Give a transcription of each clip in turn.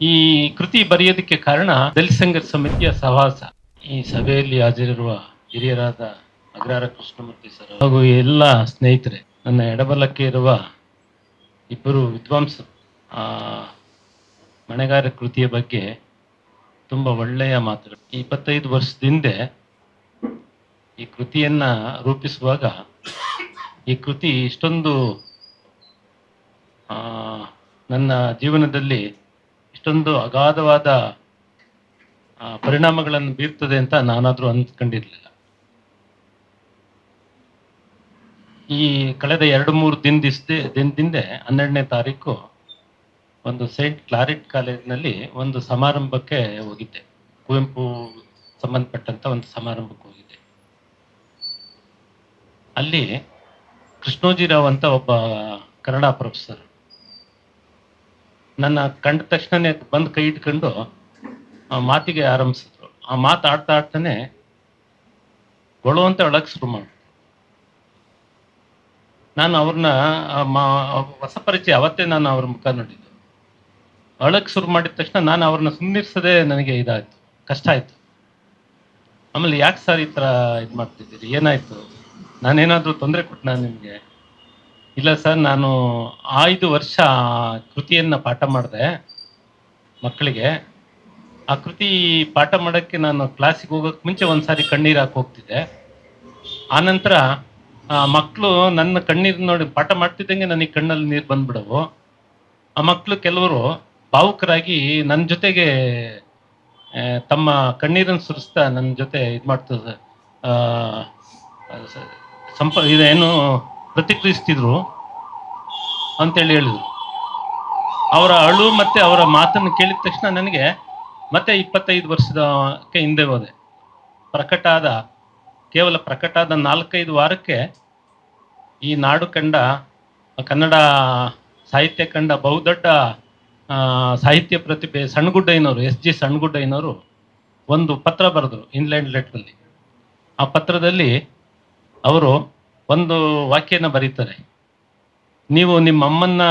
ಈ ಕೃತಿ ಬರೆಯೋದಕ್ಕೆ ಕಾರಣ ದಲಿತ ಸಂಘ ಸಮಿತಿಯ ಸಹವಾಸ. ಈ ಸಭೆಯಲ್ಲಿ ಹಾಜರಿರುವ ಹಿರಿಯರಾದ ಅಗ್ರಾರ ಕೃಷ್ಣಮೂರ್ತಿ ಸರ್ ಹಾಗೂ ಎಲ್ಲ ಸ್ನೇಹಿತರೆ ನನ್ನ ಎಡಬಲಕ್ಕೆ ಇರುವ ಇಬ್ಬರು ವಿದ್ವಾಂಸರು ಆ ಮಣೆಗಾರ ಕೃತಿಯ ಬಗ್ಗೆ ತುಂಬ ಒಳ್ಳೆಯ ಈ ಇಪ್ಪತ್ತೈದು ವರ್ಷದ ಹಿಂದೆ ಈ ಕೃತಿಯನ್ನ ರೂಪಿಸುವಾಗ ಈ ಕೃತಿ ಇಷ್ಟೊಂದು ಆ, ನನ್ನ ಜೀವನದಲ್ಲಿ ಇಷ್ಟೊಂದು ಅಗಾಧವಾದ ಪರಿಣಾಮಗಳನ್ನು ಬೀರ್ತದೆ ಅಂತ ನಾನಾದ್ರೂ ಅಂದ್ಕೊಂಡಿರ್ಲಿಲ್ಲ ಈ ಕಳೆದ ಎರಡು ಮೂರು ದಿನ ದಿನದಿಂದೆ ಹನ್ನೆರಡನೇ ತಾರೀಕು ಒಂದು ಸೇಂಟ್ ಕ್ಲಾರಿಟ್ ಕಾಲೇಜ್ನಲ್ಲಿ ಒಂದು ಸಮಾರಂಭಕ್ಕೆ ಹೋಗಿದ್ದೆ. ಕುವೆಂಪು ಸಂಬಂಧಪಟ್ಟಂತ ಒಂದು ಸಮಾರಂಭಕ್ಕೆ ಹೋಗಿದ್ದೆ. ಅಲ್ಲಿ ಕೃಷ್ಣೋಜಿರಾವ್ ಅಂತ ಒಬ್ಬ ಕನ್ನಡ ಪ್ರೊಫೆಸರ್ ನನ್ನ ಕಂಡ ತಕ್ಷಣನೇ ಬಂದು ಕೈ ಇಟ್ಕೊಂಡು ಮಾತಿಗೆ ಆರಂಭಿಸಿದ್ರು. ಆ ಮಾತು ಆಡ್ತಾ ಆಡ್ತಾನೆ ಗೊಳು ಅಂತ ಒಳಗೆ ಶುರು ಮಾಡ ನಾನು ಅವ್ರನ್ನ ಹೊಸ ಪರಿಚಯ ಅವತ್ತೇ ನಾನು ಅವ್ರ ಮುಖ ನೋಡಿದ್ದು. ಅಳಕ್ ಶುರು ಮಾಡಿದ ತಕ್ಷಣ ನಾನು ಅವ್ರನ್ನ ಸುಮ್ಮನಿರ್ಸದೆ ನನಗೆ ಇದಾಯ್ತು, ಕಷ್ಟ ಆಯ್ತು. ಆಮೇಲೆ ಯಾಕೆ ಸರ್ ಈ ಥರ ಇದು ಮಾಡ್ತಿದ್ದೀರಿ? ಏನಾಯ್ತು? ನಾನೇನಾದರೂ ತೊಂದರೆ ಕೊಟ್ಟನ ನಿಮಗೆ? ಇಲ್ಲ ಸರ್, ನಾನು ಐದು ವರ್ಷ ಕೃತಿಯನ್ನ ಪಾಠ ಮಾಡಿದೆ ಮಕ್ಕಳಿಗೆ. ಆ ಕೃತಿ ಪಾಠ ಮಾಡೋಕ್ಕೆ ನಾನು ಕ್ಲಾಸಿಗೆ ಹೋಗೋಕೆ ಮುಂಚೆ ಒಂದ್ಸಾರಿ ಕಣ್ಣೀರು ಹಾಕಿ ಹೋಗ್ತಿದ್ದೆ. ಆನಂತರ ಮಕ್ಕಳು ನನ್ನ ಕಣ್ಣೀರು ನೋಡಿ ಪಾಠ ಮಾಡ್ತಿದ್ದಂಗೆ ನನಗೆ ಕಣ್ಣಲ್ಲಿ ನೀರು ಬಂದ್ಬಿಡವು. ಆ ಮಕ್ಕಳು ಕೆಲವರು ಭಾವುಕರಾಗಿ ನನ್ನ ಜೊತೆಗೆ ತಮ್ಮ ಕಣ್ಣೀರನ್ನು ಸುರಿಸ್ತಾ ನನ್ನ ಜೊತೆ ಇದು ಮಾಡ್ತದೆ ಸಂಪ, ಇದೇನು ಪ್ರತಿಕ್ರಿಯಿಸ್ತಿದ್ರು ಅಂತೇಳಿ ಹೇಳಿದ್ರು. ಅವರ ಅಳು ಮತ್ತೆ ಅವರ ಮಾತನ್ನು ಕೇಳಿದ ತಕ್ಷಣ ನನಗೆ ಮತ್ತೆ ಇಪ್ಪತ್ತೈದು ವರ್ಷದಕ್ಕೆ ಹಿಂದೆ ಹೋದೆ. ಪ್ರಕಟ ಆದ, ಕೇವಲ ಪ್ರಕಟ ಆದ ನಾಲ್ಕೈದು ವಾರಕ್ಕೆ ಈ ನಾಡು ಕಂಡ, ಕನ್ನಡ ಸಾಹಿತ್ಯ ಕಂಡ ಬಹುದೊಡ್ಡ ಸಾಹಿತ್ಯ ಪ್ರತಿಭೆ ಸಣ್ಣಗುಡ್ಡಯ್ಯನವರು ಎಸ್ ಜಿ ಸಣ್ಣಗುಡ್ಡಯ್ಯನವರು ಒಂದು ಪತ್ರ ಬರೆದರು ಇನ್ಲ್ಯಾಂಡ್ ಲೆಟ್ರಲ್ಲಿ ಆ ಪತ್ರದಲ್ಲಿ ಅವರು ಒಂದು ವಾಕ್ಯನ ಬರೀತಾರೆ. ನೀವು ನಿಮ್ಮ ಅಮ್ಮನ್ನ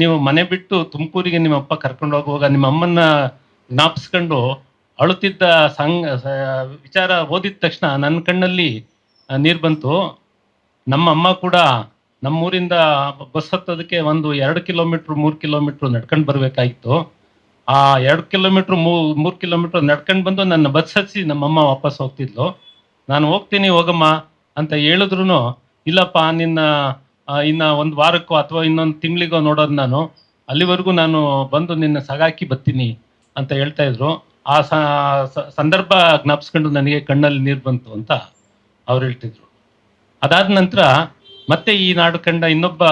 ನೀವು ಮನೆ ಬಿಟ್ಟು ತುಮಕೂರಿಗೆ ನಿಮ್ಮ ಅಪ್ಪ ಕರ್ಕೊಂಡು ಹೋಗುವಾಗ ನಿಮ್ಮ ಅಮ್ಮನ್ನ ಜ್ಞಾಪಿಸ್ಕೊಂಡು ಅಳುತ್ತಿದ್ದ ಸಂಘ ವಿಚಾರ ಓದಿದ ತಕ್ಷಣ ನನ್ನ ಕಣ್ಣಲ್ಲಿ ನೀರು ಬಂತು. ನಮ್ಮ ಅಮ್ಮ ಕೂಡ ನಮ್ಮೂರಿಂದ ಬಸ್ ಹತ್ತೋದಕ್ಕೆ ಒಂದು ಎರಡು ಕಿಲೋಮೀಟ್ರ್, ಮೂರು ಕಿಲೋಮೀಟ್ರ್ ನಡ್ಕೊಂಡು ಬರಬೇಕಾಗಿತ್ತು. ಆ ಎರಡು ಕಿಲೋಮೀಟ್ರ್ ಮೂರು ಕಿಲೋಮೀಟ್ರ್ ನಡ್ಕೊಂಡು ಬಂದು ನನ್ನ ಬಸ್ ಹಚ್ಚಿ ನಮ್ಮಮ್ಮ ವಾಪಸ್ ಹೋಗ್ತಿದ್ಲು. ನಾನು ಹೋಗ್ತೀನಿ, ಹೋಗಮ್ಮ. ಅಂತ ಹೇಳಿದ್ರು ಇಲ್ಲಪ್ಪ, ನಿನ್ನ ಇನ್ನ ಒಂದು ವಾರಕ್ಕೋ ಅಥವಾ ಇನ್ನೊಂದು ತಿಂಗಳಿಗೋ ನೋಡೋದು ನಾನು, ಅಲ್ಲಿವರೆಗೂ ನಾನು ಬಂದು ನಿನ್ನ ಸಗಾಕಿ ಬರ್ತೀನಿ ಅಂತ ಹೇಳ್ತಾ ಇದ್ರು. ಆ ಸಂದರ್ಭ ಜ್ಞಾಪಿಸ್ಕೊಂಡು ನನಗೆ ಕಣ್ಣಲ್ಲಿ ನೀರು ಬಂತು ಅಂತ ಅವ್ರು ಹೇಳ್ತಿದ್ರು. ಅದಾದ ನಂತರ ಮತ್ತೆ ಈ ನಾಡು ಕಂಡ ಇನ್ನೊಬ್ಬ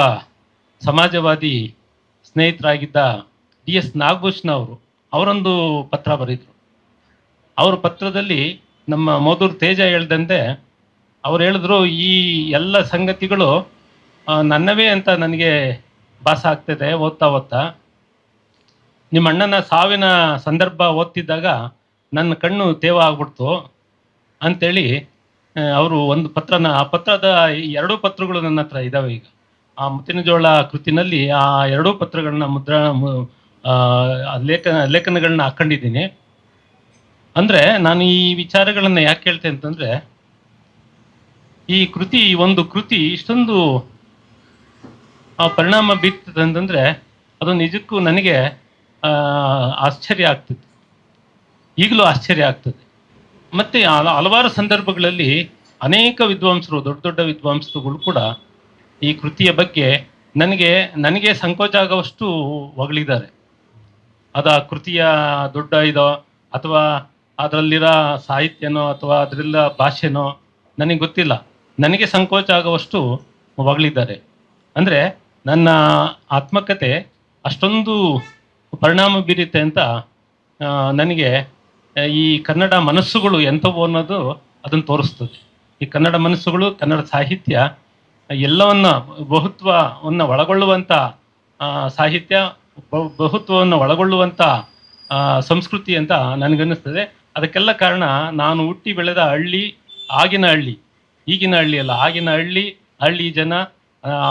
ಸಮಾಜವಾದಿ ಸ್ನೇಹಿತರಾಗಿದ್ದ ಡಿ ಎಸ್ ನಾಗಭೂಷಣ ಅವರು, ಅವರೊಂದು ಪತ್ರ ಬರೆದರು. ಅವ್ರ ಪತ್ರದಲ್ಲಿ ನಮ್ಮ ಮೋದೂರು ತೇಜ ಹೇಳ್ದಂತೆ ಅವ್ರು ಹೇಳಿದ್ರು, ಈ ಎಲ್ಲ ಸಂಗತಿಗಳು ನನ್ನವೇ ಅಂತ ನನಗೆ ಭಾಸ ಆಗ್ತದೆ ಓದ್ತಾ ಓದ್ತಾ. ನಿಮ್ಮ ಅಣ್ಣನ ಸಾವಿನ ಸಂದರ್ಭ ಓದ್ತಿದ್ದಾಗ ನನ್ನ ಕಣ್ಣು ತೇವ ಆಗ್ಬಿಡ್ತು ಅಂತೇಳಿ ಅವರು ಒಂದು ಪತ್ರನ, ಆ ಪತ್ರದ ಎರಡೂ ಪತ್ರಗಳು ನನ್ನ ಹತ್ರ ಇದಾವೆ ಈಗ. ಆ ಮುತ್ತಿನಜೋಳ ಕೃತಿನಲ್ಲಿ ಆ ಎರಡೂ ಪತ್ರಗಳನ್ನ ಮುದ್ರಣ ಲೇಖನ, ಲೇಖನಗಳನ್ನ ಹಾಕೊಂಡಿದ್ದೀನಿ. ಅಂದ್ರೆ ನಾನು ಈ ವಿಚಾರಗಳನ್ನು ಯಾಕೆ ಹೇಳ್ತೇನೆ ಅಂತಂದ್ರೆ ಈ ಕೃತಿ, ಈ ಒಂದು ಕೃತಿ ಇಷ್ಟೊಂದು ಪರಿಣಾಮ ಬೀರ್ತದೆ ಅಂತಂದ್ರೆ ಅದು ನಿಜಕ್ಕೂ ನನಗೆ ಆಶ್ಚರ್ಯ ಆಗ್ತದೆ. ಈಗಲೂ ಆಶ್ಚರ್ಯ ಆಗ್ತದೆ. ಮತ್ತೆ ಹಲ- ಹಲವಾರು ಸಂದರ್ಭಗಳಲ್ಲಿ ಅನೇಕ ವಿದ್ವಾಂಸರು, ದೊಡ್ಡ ದೊಡ್ಡ ವಿದ್ವಾಂಸರುಗಳು ಕೂಡ ಈ ಕೃತಿಯ ಬಗ್ಗೆ ನನಗೆ ನನಗೆ ಸಂಕೋಚ ಆಗುವಷ್ಟು ಹೊಗಳಿದ್ದಾರೆ. ಅದು ಆ ಕೃತಿಯ ದೊಡ್ಡ ಇದೋ, ಅಥವಾ ಅದರಲ್ಲಿರೋ ಸಾಹಿತ್ಯನೋ, ಅಥವಾ ಅದರಲ್ಲ ಭಾಷೆನೋ, ನನಗೆ ಗೊತ್ತಿಲ್ಲ. ನನಗೆ ಸಂಕೋಚ ಆಗುವಷ್ಟು ಹೊಗಳಿದ್ದಾರೆ ಅಂದರೆ ನನ್ನ ಆತ್ಮಕತೆ ಅಷ್ಟೊಂದು ಪರಿಣಾಮ ಬೀರುತ್ತೆ ಅಂತ ನನಗೆ ಈ ಕನ್ನಡ ಮನಸ್ಸುಗಳು ಎಂಥವು ಅನ್ನೋದು ಅದನ್ನು ತೋರಿಸ್ತದೆ. ಈ ಕನ್ನಡ ಮನಸ್ಸುಗಳು, ಕನ್ನಡ ಸಾಹಿತ್ಯ, ಎಲ್ಲವನ್ನ, ಬಹುತ್ವವನ್ನು ಒಳಗೊಳ್ಳುವಂಥ ಸಾಹಿತ್ಯ, ಬಹು- ಬಹುತ್ವವನ್ನು ಒಳಗೊಳ್ಳುವಂಥ ಸಂಸ್ಕೃತಿ ಅಂತ ನನಗನ್ನಿಸ್ತದೆ. ಅದಕ್ಕೆಲ್ಲ ಕಾರಣ ನಾನು ಹುಟ್ಟಿ ಬೆಳೆದ ಹಳ್ಳಿ, ಆಗಿನ ಹಳ್ಳಿ. ಈಗಿನ ಹಳ್ಳಿ ಅಲ್ಲ, ಆಗಿನ ಹಳ್ಳಿ ಹಳ್ಳಿ ಜನ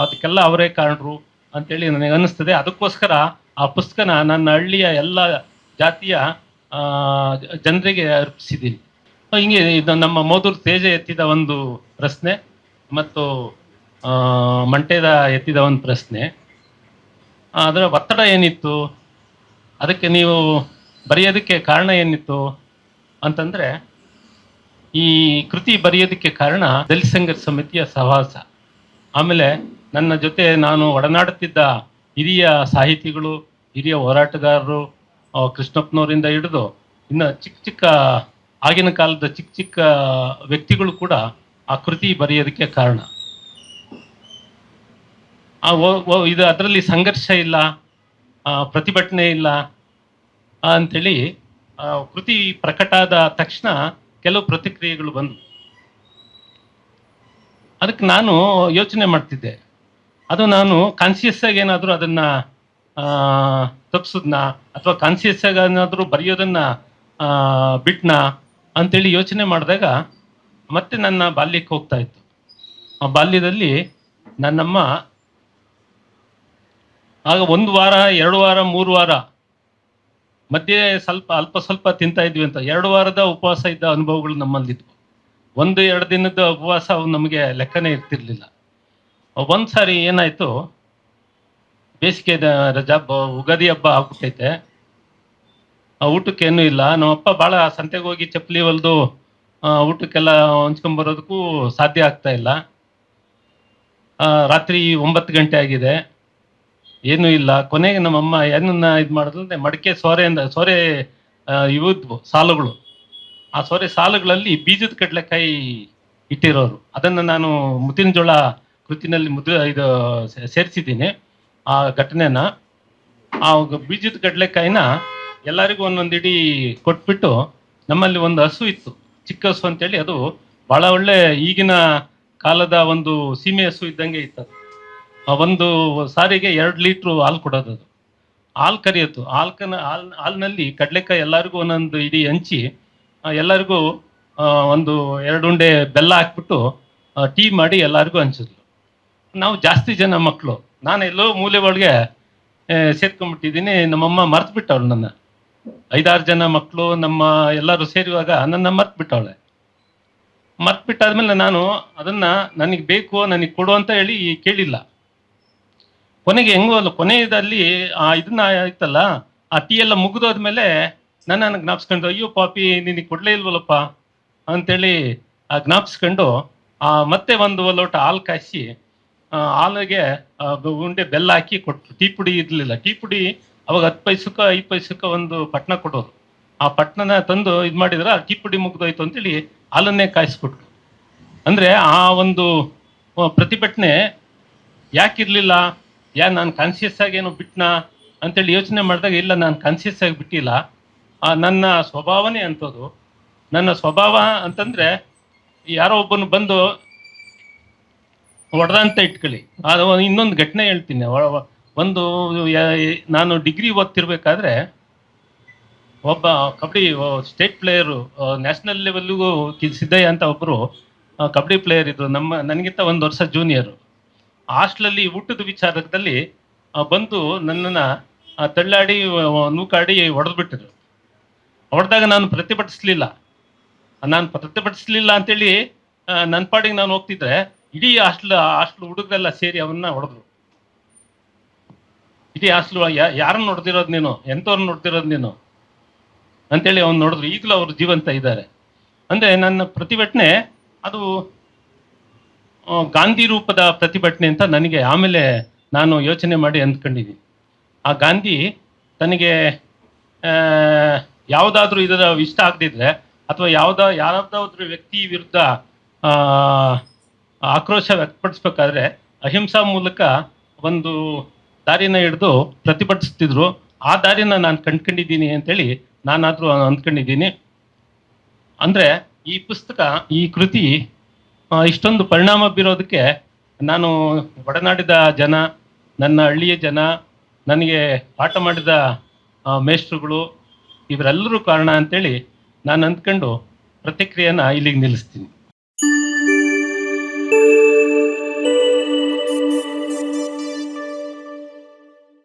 ಅದಕ್ಕೆಲ್ಲ ಅವರೇ ಕಾರಣರು ಅಂತೇಳಿ ನನಗೆ ಅನ್ನಿಸ್ತದೆ. ಅದಕ್ಕೋಸ್ಕರ ಆ ಪುಸ್ತಕನ ನನ್ನ ಹಳ್ಳಿಯ ಎಲ್ಲ ಜಾತಿಯ ಜನರಿಗೆ ಅರ್ಪಿಸಿದ್ದೀನಿ. ಹಿಂಗೆ ಇದು ನಮ್ಮ ಮೋದೂರು ತೇಜ ಎತ್ತಿದ ಒಂದು ಪ್ರಶ್ನೆ ಮತ್ತು ಮಂಟೇದ ಎತ್ತಿದ ಒಂದು ಪ್ರಶ್ನೆ. ಅದರ ಒತ್ತಡ ಏನಿತ್ತು? ಅದಕ್ಕೆ ನೀವು ಬರೆಯೋದಕ್ಕೆ ಕಾರಣ ಏನಿತ್ತು? ಅಂತಂದ್ರೆ ಈ ಕೃತಿ ಬರೆಯೋದಕ್ಕೆ ಕಾರಣ ದಲಿತ ಸಂಘರ್ಷ ಸಮಿತಿಯ ಸಹವಾಸ. ಆಮೇಲೆ ನನ್ನ ಜೊತೆ ನಾನು ಒಡನಾಡುತ್ತಿದ್ದ ಹಿರಿಯ ಸಾಹಿತಿಗಳು, ಹಿರಿಯ ಹೋರಾಟಗಾರರು ಕೃಷ್ಣಪ್ಪನವರಿಂದ ಹಿಡಿದು ಇನ್ನು ಚಿಕ್ಕ ಚಿಕ್ಕ ಆಗಿನ ಕಾಲದ ಚಿಕ್ಕ ಚಿಕ್ಕ ವ್ಯಕ್ತಿಗಳು ಕೂಡ ಆ ಕೃತಿ ಬರೆಯೋದಕ್ಕೆ ಕಾರಣ. ಆ ಇದು ಅದರಲ್ಲಿ ಸಂಘರ್ಷ ಇಲ್ಲ ಪ್ರತಿಭಟನೆ ಇಲ್ಲ ಅಂತೇಳಿ ಕೃತಿ ಪ್ರಕಟ ಆದ ತಕ್ಷಣ ಕೆಲವು ಪ್ರತಿಕ್ರಿಯೆಗಳು ಬಂದವು. ಅದಕ್ಕೆ ನಾನು ಯೋಚನೆ ಮಾಡ್ತಿದ್ದೆ. ಅದು ನಾನು ಕಾನ್ಸಿಯಸ್ ಆಗಿ ಏನಾದರೂ ಅದನ್ನ ತಪ್ಪಿಸಿದ್ನ ಅಥವಾ ಕಾನ್ಸಿಯಸ್ ಆಗಿ ಏನಾದರೂ ಬರೆಯೋದನ್ನ ಬಿಟ್ನ ಅಂತೇಳಿ ಯೋಚನೆ ಮಾಡಿದಾಗ ಮತ್ತೆ ನನ್ನ ಬಾಲ್ಯಕ್ಕೆ ಹೋಗ್ತಾ ಇತ್ತು. ಆ ಬಾಲ್ಯದಲ್ಲಿ ನನ್ನಮ್ಮ ಆಗ ಒಂದು ವಾರ, ಎರಡು ವಾರ, ಮೂರು ವಾರ ಮಧ್ಯೆ ಸ್ವಲ್ಪ, ಅಲ್ಪ ಸ್ವಲ್ಪ ತಿಂತಾ ಇದ್ವಿ ಅಂತ. ಎರಡು ವಾರದ ಉಪವಾಸ ಇದ್ದ ಅನುಭವಗಳು ನಮ್ಮಲ್ಲಿದ್ವು. ಒಂದು, ಎರಡು ದಿನದ ಉಪವಾಸ ನಮಗೆ ಲೆಕ್ಕನೇ ಇರ್ತಿರ್ಲಿಲ್ಲ. ಒಂದು ಸಾರಿ ಏನಾಯ್ತು ಬೇಸಿಗೆ ರಜಾ ಉಗಾದಿ ಹಬ್ಬ ಆಗ್ಬಿಟ್ಟೈತೆ. ಊಟಕ್ಕೇನು ಇಲ್ಲ. ನಮ್ಮಪ್ಪ ಭಾಳ ಸಂತೆಗೆ ಹೋಗಿ ಚಪ್ಪಲಿ ಹೊಲ್ದು ಊಟಕ್ಕೆಲ್ಲ ಹಂಚ್ಕೊಂಬರೋದಕ್ಕೂ ಸಾಧ್ಯ ಆಗ್ತಾ ಇಲ್ಲ. ರಾತ್ರಿ ಒಂಬತ್ತು ಗಂಟೆ ಆಗಿದೆ. ಏನೂ ಇಲ್ಲ. ಕೊನೆಗೆ ನಮ್ಮಮ್ಮ ಏನನ್ನ ಇದು ಮಾಡಿದ್ರೆ ಮಡಕೆ ಸೋರೆಯಿಂದ ಸೋರೆ ಇವಿದ್ವು ಸಾಲುಗಳು. ಆ ಸೋರೆ ಸಾಲುಗಳಲ್ಲಿ ಬೀಜದ ಕಡಲೆಕಾಯಿ ಇಟ್ಟಿರೋರು. ಅದನ್ನು ನಾನು ಮುತ್ತಿನ ಜೋಳ ಕೃತಿನಲ್ಲಿ ಮುದ್ರ ಇದು ಸೇರಿಸಿದ್ದೀನಿ ಆ ಘಟನೆನ. ಆ ಬೀಜದ ಕಡಲೆಕಾಯಿನ ಎಲ್ಲರಿಗೂ ಒಂದೊಂದು ಇಡೀ ಕೊಟ್ಬಿಟ್ಟು ನಮ್ಮಲ್ಲಿ ಒಂದು ಹಸು ಇತ್ತು. ಚಿಕ್ಕ ಹಸು ಅಂತೇಳಿ ಅದು ಬಹಳ ಒಳ್ಳೆ ಈಗಿನ ಕಾಲದ ಒಂದು ಸೀಮೆ ಹಸು ಇದ್ದಂಗೆ ಇತ್ತು ಅದು. ಒಂದು ಸಾರಿಗೆ ಎರಡು ಲೀಟ್ರು ಹಾಲು ಕೊಡೋದು ಅದು. ಹಾಲು ಕರಿಯೋದು. ಹಾಲ್ಕನ, ಹಾಲ್, ಹಾಲಿನಲ್ಲಿ ಕಡಲೆಕಾಯಿ ಎಲ್ಲರಿಗೂ ಒಂದೊಂದು ಇಡೀ ಹಂಚಿ ಎಲ್ಲರಿಗೂ ಒಂದು ಎರಡು ಉಂಡೆ ಬೆಲ್ಲ ಹಾಕ್ಬಿಟ್ಟು ಟೀ ಮಾಡಿ ಎಲ್ಲರಿಗೂ ಹಂಚಿದ್ಲು ನಾವು ಜಾಸ್ತಿ ಜನ ಮಕ್ಕಳು ನಾನು ಎಲ್ಲೋ ಮೂಲೆ ಒಳಗೆ ಸೇರ್ಕೊಂಡ್ಬಿಟ್ಟಿದ್ದೀನಿ. ನಮ್ಮಮ್ಮ ಮರ್ತು ಬಿಟ್ಟವಳು ನನ್ನ. ಐದಾರು ಜನ ಮಕ್ಕಳು ನಮ್ಮ ಎಲ್ಲರೂ ಸೇರುವಾಗ ನನ್ನ ಮರ್ತು ಬಿಟ್ಟವಳೆ ಮರ್ತು ಬಿಟ್ಟಾದ್ಮೇಲೆ ನಾನು ಅದನ್ನ ನನಗೆ ಬೇಕು, ನನಗೆ ಕೊಡು ಅಂತ ಹೇಳಿ ಕೇಳಿಲ್ಲ. ಕೊನೆಗೆ ಹೆಂಗೋ ಅಲ್ಲ ಕೊನೆಯದಲ್ಲಿ ಆ ಇದನ್ನ ಆಯ್ತಲ್ಲ, ಆ ಟೀ ಎಲ್ಲ ಮುಗಿದೋದ್ಮೇಲೆ ನನ್ನ ಜ್ಞಾಪಿಸ್ಕೊಂಡು, ಅಯ್ಯೋ ಪಾಪಿ ನಿನಗೆ ಕೊಡ್ಲೇ ಇಲ್ವಲ್ಲಪ್ಪ? ಅಂತೇಳಿ ಆ ಜ್ಞಾಪಿಸ್ಕೊಂಡು, ಆ ಮತ್ತೆ ಒಂದು ಲೋಟ ಹಾಲು ಕಾಯಿಸಿ ಹಾಲಿಗೆ ಉಂಡೆ ಬೆಲ್ಲ ಹಾಕಿ ಕೊಟ್ಟು ಟೀ ಪುಡಿ ಇರಲಿಲ್ಲ. ಟೀ ಪುಡಿ ಅವಾಗ ಹತ್ತು ಪೈಸಕ್ಕ ಐದು ಪೈಸಕ್ಕ ಒಂದು ಪಟ್ನ ಕೊಡೋರು. ಆ ಪಟ್ನನ ತಂದು ಇದು ಮಾಡಿದ್ರೆ, ಆ ಟೀ ಪುಡಿ ಮುಗ್ದೋಯ್ತು ಅಂತೇಳಿ ಹಾಲನ್ನೇ ಕಾಯಿಸ್ಕೊಟ್ರು ಅಂದ್ರೆ ಆ ಒಂದು ಪ್ರತಿಭಟನೆ ಯಾಕಿರ್ಲಿಲ್ಲ? ಯಾ ನಾನು ಕಾನ್ಸಿಯಸ್ ಆಗಿ ಏನೋ ಬಿಟ್ನಾ ಅಂತೇಳಿ ಯೋಚನೆ ಮಾಡಿದಾಗ ಇಲ್ಲ ನಾನು ಕಾನ್ಸಿಯಸ್ ಆಗಿ ಬಿಟ್ಟಿಲ್ಲ. ಆ, ನನ್ನ ಸ್ವಭಾವನೇ ಅಂಥದ್ದು. ನನ್ನ ಸ್ವಭಾವ ಅಂತಂದ್ರೆ ಯಾರೋ ಒಬ್ಬನು ಬಂದು ಹೊಡೆದ ಅಂತ ಇಟ್ಕೊಳ್ಳಿ. ಅದು ಇನ್ನೊಂದು ಘಟನೆ ಹೇಳ್ತೀನಿ. ಒಂದು ನಾನು ಡಿಗ್ರಿ ಓದ್ತಿರ್ಬೇಕಾದ್ರೆ ಒಬ್ಬ ಕಬಡ್ಡಿ ಸ್ಟೇಟ್ ಪ್ಲೇಯರು ನ್ಯಾಷನಲ್ ಲೆವೆಲ್ಗೂ ಸಿದ್ದಯ್ಯ ಅಂತ ಒಬ್ಬರು ಕಬಡ್ಡಿ ಪ್ಲೇಯರ್ ಇದ್ರು. ನಮ್ಮ ನನಗಿಂತ ಒಂದು ವರ್ಷ ಜೂನಿಯರು ಹಾಸ್ಟ್ಲಲ್ಲಿ ಊಟದ ವಿಚಾರದಲ್ಲಿ ಬಂದು ನನ್ನನ್ನು ತಳ್ಳಾಡಿ ನೂಕಾಡಿ ನೂಕಾಡಿ ಹೊಡೆದ್ಬಿಟ್ಟಿದ್ರು ಹೊಡೆದಾಗ ನಾನು ಪ್ರತಿಭಟಿಸ್ಲಿಲ್ಲ. ನಾನು ಪ್ರತಿಭಟಿಸ್ಲಿಲ್ಲ ಅಂತೇಳಿ ನನ್ನ ಪಾಡಿಗೆ ನಾನು ಹೋಗ್ತಿದ್ರೆ, ಇಡೀ ಹಾಸ್ಟ್ಲ್ ಹಾಸ್ಟ್ಲ್ ಹುಡುಗರೆಲ್ಲ ಸೇರಿ ಅವನ್ನ ಹೊಡೆದ್ರು. ಇಡೀ ಹಾಸ್ಟ್ಲ್ ಯಾರನ್ನ ನೋಡ್ತಿರೋದು ನೀನು? ಎಂಥವ್ರನ್ನ ನೋಡ್ತಿರೋದು ನೀನು? ಅಂತೇಳಿ ಅವ್ನು ನೋಡಿದ್ರು. ಈಗಲೂ ಅವ್ರು ಜೀವಂತ ಇದ್ದಾರೆ. ಅಂದ್ರೆ ನನ್ನ ಪ್ರತಿಭಟನೆ, ಅದು ಗಾಂಧಿ ರೂಪದ ಪ್ರತಿಭಟನೆ ಅಂತ ನನಗೆ ಆಮೇಲೆ ನಾನು ಯೋಚನೆ ಮಾಡಿ ಅಂದ್ಕೊಂಡಿದ್ದೀನಿ. ಆ ಗಾಂಧಿ ತನಗೆ ಯಾವುದಾದ್ರೂ ಇದರ ಇಷ್ಟ ಆಗದಿದ್ರೆ ಅಥವಾ ಯಾವುದ ಯಾವ್ದಾದ್ರು ವ್ಯಕ್ತಿ ವಿರುದ್ಧ ಆಕ್ರೋಶ ವ್ಯಕ್ತಪಡಿಸ್ಬೇಕಾದ್ರೆ ಅಹಿಂಸಾ ಮೂಲಕ ಒಂದು ದಾರಿನ ಹಿಡಿದು ಪ್ರತಿಭಟಿಸ್ತಿದ್ರು. ಆ ದಾರಿನ ನಾನು ಕಂಡ್ಕೊಂಡಿದ್ದೀನಿ ಅಂತೇಳಿ ನಾನಾದರೂ ಅಂದ್ಕೊಂಡಿದ್ದೀನಿ. ಅಂದ್ರೆ ಈ ಪುಸ್ತಕ, ಈ ಕೃತಿ ಇಷ್ಟೊಂದು ಪರಿಣಾಮ ಬೀರೋದಕ್ಕೆ ನಾನು ಒಡನಾಡಿದ ಜನ, ನನ್ನ ಹಳ್ಳಿಯ ಜನ, ನನಗೆ ಪಾಠ ಮಾಡಿದ ಮೇಷ್ಟ್ರುಗಳು, ಇವರೆಲ್ಲರೂ ಕಾರಣ ಅಂತೇಳಿ ನಾನು ಅಂದ್ಕೊಂಡು ಪ್ರತಿಕ್ರಿಯೆನ ಇಲ್ಲಿಗೆ ನಿಲ್ಲಿಸ್ತೀನಿ.